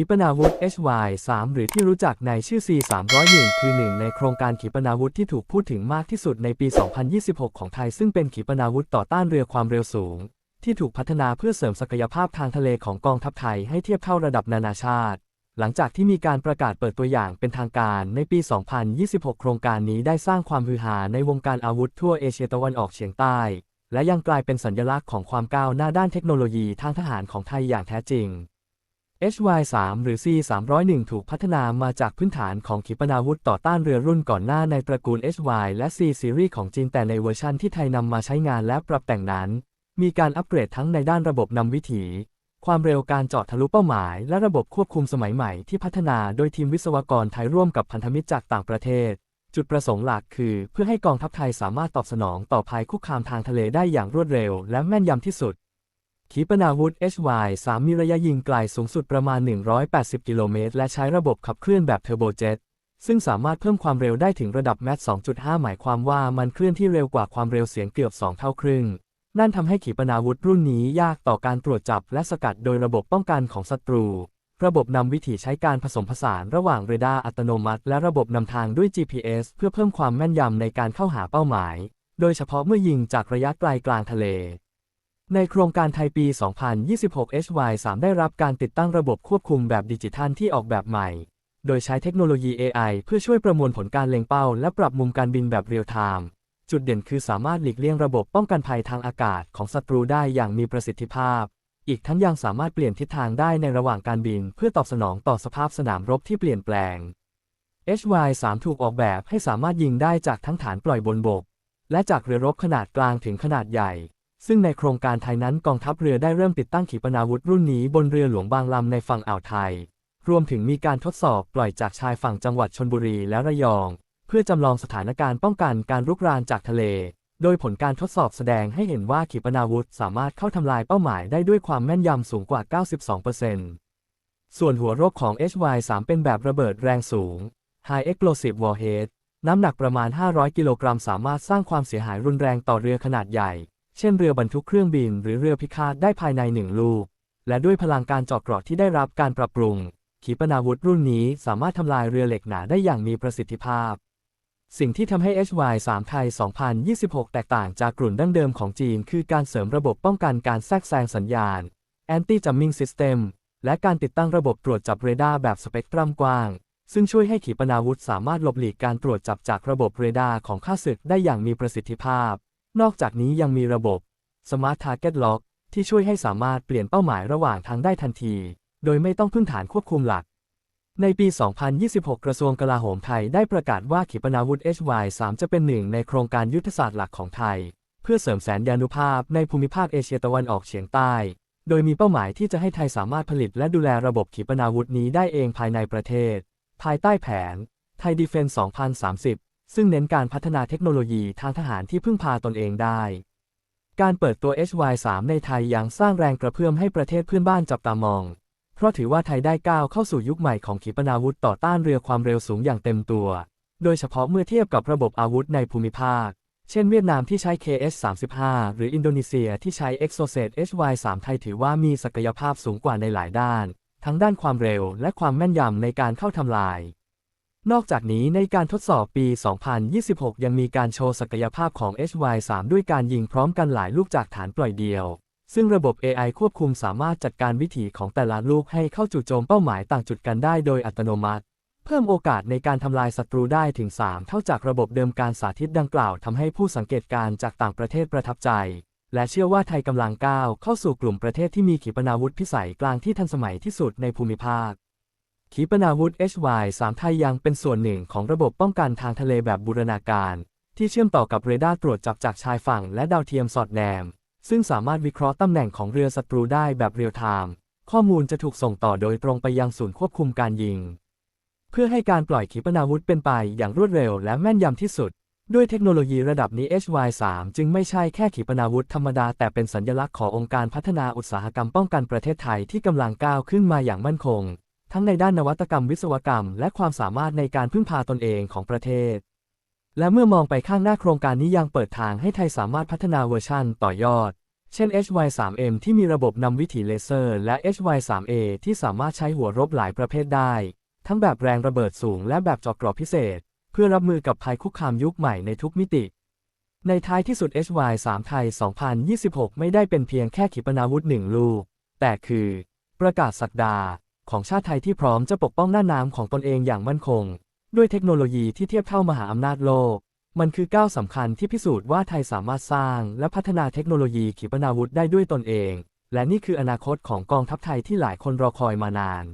ขีปนาวุธ HY-3 หรือที่รู้จักในชื่อ C301 คือหนึ่งในโครงการขีปนาวุธที่ถูกพูดถึงมากที่สุดในปี 2026 ของไทย ซึ่งเป็นขีปนาวุธต่อต้านเรือความเร็วสูง ที่ถูกพัฒนาเพื่อเสริมศักยภาพทางทะเลของกองทัพไทยให้เทียบเท่าระดับนานาชาติ หลังจากที่มีการประกาศเปิดตัวอย่างเป็นทางการในปี 2026 โครงการนี้ได้สร้างความฮือฮาในวงการอาวุธทั่วเอเชียตะวันออกเฉียงใต้ และยังกลายเป็นสัญลักษณ์ของความก้าวหน้าด้านเทคโนโลยีทางทหารของไทยอย่างแท้จริง HY3 หรือ C301 ถูกพัฒนามาจากพื้นฐานของขีปนาวุธต่อต้านเรือรุ่นก่อนหน้าในตระกูล HY และ C ซีรีส์ของจีนแต่ในเวอร์ชันที่ไทยนำมาใช้งานและปรับแต่งนั้น มีการอัปเกรดทั้งในด้านระบบนำวิถี ความเร็วการเจาะทะลุเป้าหมาย และระบบควบคุมสมัยใหม่ที่พัฒนาโดยทีมวิศวกรไทยร่วมกับพันธมิตรจากต่างประเทศ จุดประสงค์หลักคือ เพื่อให้กองทัพไทยสามารถตอบสนองต่อภัยคุกคามทางทะเลได้อย่างรวดเร็ว และแม่นยำที่สุด ขีปนาวุธ HY-3 มีระยะยิงไกลสูงสุดประมาณ 180 กิโลเมตร และใช้ระบบขับเคลื่อนแบบเทอร์โบเจ็ต ซึ่งสามารถเพิ่มความเร็วได้ถึงระดับแมท2.5 หมายความว่ามันเคลื่อนที่เร็วกว่าความเร็วเสียงเกือบ 2 เท่าครึ่ง นั่นทำให้ขีปนาวุธรุ่นนี้ยากต่อการตรวจจับและสกัดโดยระบบป้องกันของศัตรู ระบบนำวิถีใช้การผสมผสานระหว่างเรดาร์อัตโนมัติ และระบบนำทางด้วย GPS เพื่อเพิ่มความแม่นยำในการเข้าหาเป้าหมาย โดยเฉพาะเมื่อยิงจากระยะไกลกลางทะเล ในโครงการไทยปี 2026 HY3 ได้รับการติดตั้งระบบควบคุมแบบดิจิทัลที่ออกแบบใหม่ โดยใช้เทคโนโลยี AI เพื่อช่วยประมวลผลการเล็งเป้า และปรับมุมการบินแบบเรียลไทม์ จุดเด่นคือสามารถหลีกเลี่ยงระบบป้องกันภัยทางอากาศของศัตรูได้อย่างมีประสิทธิภาพ อีกทั้งยังสามารถเปลี่ยนทิศทางได้ในระหว่างการบิน เพื่อตอบสนองต่อสภาพสนามรบที่เปลี่ยนแปลง HY3 ถูกออกแบบให้สามารถยิงได้จากทั้งฐานปล่อยบนบก และจากเรือรบขนาดกลางถึงขนาดใหญ่ ซึ่งในโครงการไทยนั้นกองทัพเรือได้เริ่มติดตั้งขีปนาวุธรุ่นนี้บนเรือหลวงบางลำในฝั่งอ่าวไทย รวมถึงมีการทดสอบปล่อยจากชายฝั่งจังหวัดชนบุรีและระยอง เพื่อจำลองสถานการณ์ป้องกันการรุกรานจากทะเล โดยผลการทดสอบแสดงให้เห็นว่าขีปนาวุธสามารถเข้าทำลายเป้าหมายได้ด้วยความแม่นยำสูงกว่า 92%ส่วนหัวรบของ HY3 เป็นแบบระเบิดแรงสูง High Explosive Warhead น้ำหนักประมาณ 500 กิโลกรัมสามารถสร้างความเสียหายรุนแรงต่อเรือขนาดใหญ่ เช่นเรือบรรทุกเครื่องบินหรือเรือพิฆาตได้ภายในหนึ่งลูก และด้วยพลังการเจาะเกราะที่ได้รับการปรับปรุง ขีปนาวุธรุ่นนี้สามารถทำลายเรือเหล็กหนาได้อย่างมีประสิทธิภาพ สิ่งที่ทำให้ HY3 ไทย 2026 แตกต่างจากกลุ่นดั้งเดิมของจีน คือการเสริมระบบป้องกันการแทรกแซงสัญญาณ Anti Jamming System และการติดตั้งระบบตรวจจับเรดาร์แบบสเปกตรัมกว้าง ซึ่งช่วยให้ขีปนาวุธสามารถหลบหลีกการตรวจจับจากระบบเรดาร์ของข้าศึกได้อย่างมีประสิทธิภาพ นอกจากนี้ยังมีระบบ Smart Target Lock ที่ช่วยให้สามารถเปลี่ยนเป้าหมายระหว่างทางได้ทันที โดยไม่ต้องพึ่งฐานควบคุมหลัก ในปี 2026 กระทรวงกลาโหมไทยได้ประกาศว่าขีปนาวุธ HY3 จะเป็นหนึ่งในโครงการยุทธศาสตร์หลักของไทย เพื่อเสริมแสนยานุภาพในภูมิภาคเอเชียตะวันออกเฉียงใต้ โดยมีเป้าหมายที่จะให้ไทยสามารถผลิตและดูแลระบบขีปนาวุธนี้ได้เองภายในประเทศ ภายใต้แผนไทยดีเฟนส์2030 ซึ่งเน้นการพัฒนาเทคโนโลยีทางทหารที่พึ่งพาตนเองได้ การเปิดตัว HY3 ในไทยยังสร้างแรงกระเพื่อมให้ประเทศเพื่อนบ้านจับตามอง เพราะถือว่าไทยได้ก้าวเข้าสู่ยุคใหม่ของขีปนาวุธต่อต้านเรือความเร็วสูงอย่างเต็มตัว โดยเฉพาะเมื่อเทียบกับระบบอาวุธในภูมิภาค เช่นเวียดนามที่ใช้ KS-35 หรืออินโดนีเซียที่ใช้ Exocet HY3 ไทยถือว่ามีศักยภาพสูงกว่าในหลายด้าน ทั้งด้านความเร็วและความแม่นยำในการเข้าทำลาย นอกจากนี้ในการทดสอบปี 2026 ยังมีการโชว์ศักยภาพของ HY3 ด้วยการยิงพร้อมกันหลายลูกจากฐานปล่อยเดียว ซึ่งระบบ AI ควบคุมสามารถจัดการวิถีของแต่ละลูกให้เข้าจู่โจมเป้าหมายต่างจุดกันได้โดยอัตโนมัติ เพิ่มโอกาสในการทำลายศัตรูได้ถึง 3 เท่าจากระบบเดิมการสาธิตดังกล่าวทำให้ผู้สังเกตการณ์จากต่างประเทศประทับใจ และเชื่อว่าไทยกำลังก้าวเข้าสู่กลุ่มประเทศที่มีขีปนาวุธพิสัยกลางที่ทันสมัยที่สุดในภูมิภาค ขีปนาวุธ HY3 ไทยยังเป็นส่วนหนึ่งของระบบป้องกันทางทะเลแบบบูรณาการ ที่เชื่อมต่อกับเรดาร์ตรวจจับจากชายฝั่งและดาวเทียมสอดแนม ซึ่งสามารถวิเคราะห์ตำแหน่งของเรือศัตรูได้แบบเรียลไทม์ข้อมูลจะถูกส่งต่อโดยตรงไปยังศูนย์ควบคุมการยิง เพื่อให้การปล่อยขีปนาวุธเป็นไปอย่างรวดเร็วและแม่นยำที่สุด ด้วยเทคโนโลยีระดับนี้ HY3 จึงไม่ใช่แค่ขีปนาวุธธรรมดา แต่เป็นสัญลักษณ์ขององค์การพัฒนาอุตสาหกรรมป้องกันประเทศไทยที่กำลังก้าวขึ้นมาอย่างมั่นคง ทั้งในด้านนวัตกรรมวิศวกรรม และความสามารถในการพึ่งพาตนเองของประเทศ และเมื่อมองไปข้างหน้าโครงการนี้ยังเปิดทางให้ไทยสามารถพัฒนาเวอร์ชั่นต่อยอด เช่น HY3M ที่มีระบบนำวิถีเลเซอร์ และ HY3A ที่สามารถใช้หัวรบหลายประเภทได้ ทั้งแบบแรงระเบิดสูงและแบบเจาะกราะพิเศษ เพื่อรับมือกับภัยคุกคามยุคใหม่ในทุกมิติในท้ายที่สุด HY3 ไทย 2026 ไม่ได้เป็นเพียงแค่ขีปนาวุธหนึ่งลูก แต่คือ ประกาศสักดา ของชาติไทยที่พร้อมจะปกป้องหน้าน้ำของตนเองอย่างมั่นคง ด้วยเทคโนโลยีที่เทียบเท่ามหาอำนาจโลก มันคือก้าวสำคัญที่พิสูจน์ว่าไทยสามารถสร้างและพัฒนาเทคโนโลยีขีปนาวุธได้ด้วยตนเอง และนี่คืออนาคตของกองทัพไทยที่หลายคนรอคอยมานาน